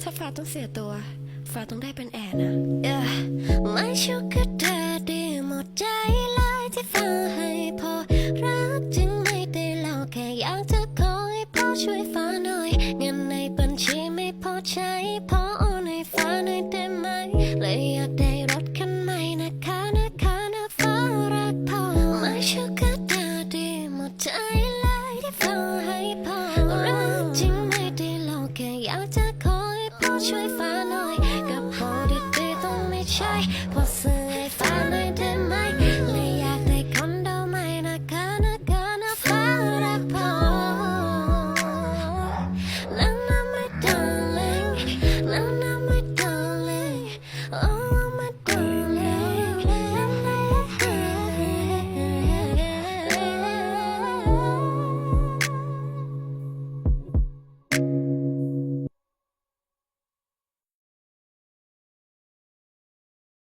ถ้าฟ้าต้องเสียตัว ฟ้าต้องได้เป็นแอนนะ Yeah ไม่ชุกก็เธอดีหมดใจเลยที่ฟ้าให้พอ รักจึงไม่ได้เล่าแค่อยากจะขอให้พ่อช่วยฟ้าหน่อย เงินในบัญชีไม่พอใช้ พอโอนให้ฟ้าหน่อยได้ไหมเลยอยากได้ ช่วยฟ้าหน่อยกับโฮดีๆต้องไม่ใช่พอซื้อให้ฟ้าหน่อยได้ไหม